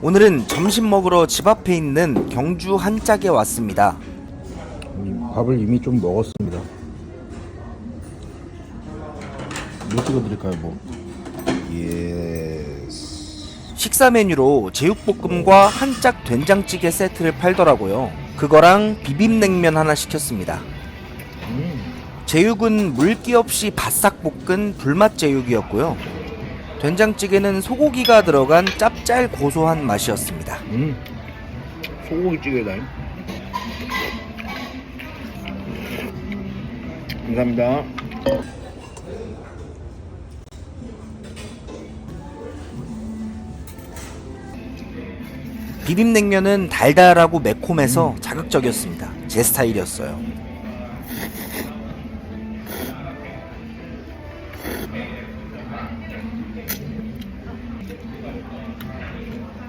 오늘은 점심 먹으러 집 앞에 있는 경주 한짝에 왔습니다. 밥을 이미 좀 먹었습니다. 뭐 찍어드릴까요, 뭐? 예스. 식사 메뉴로 제육볶음과 한짝 된장찌개 세트를 팔더라고요. 그거랑 비빔냉면 하나 시켰습니다. 음, 제육은 물기 없이 바싹 볶은 불맛 제육이었고요. 된장찌개는 소고기가 들어간 짭짤 고소한 맛이었습니다. 음. 소고기 찌개다. 감사합니다. 비빔냉면은 달달하고 매콤해서 자극적이었습니다. 제 스타일이었어요.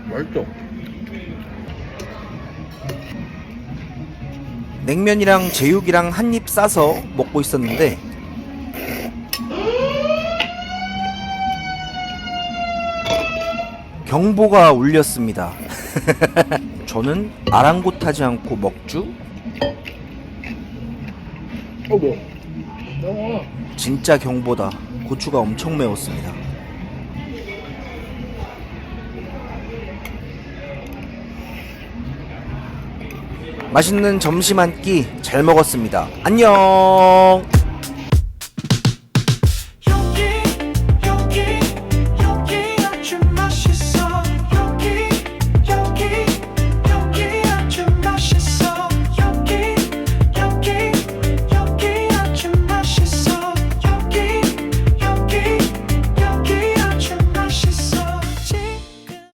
맛있죠? 냉면이랑 제육이랑 한 입 싸서 먹고 있었는데 경보가 울렸습니다. 저는 아랑곳하지 않고 먹주 어, 뭐? 어. 진짜 경보다 고추가 엄청 매웠습니다. 맛있는 점심 한 끼 잘 먹었습니다. 안녕!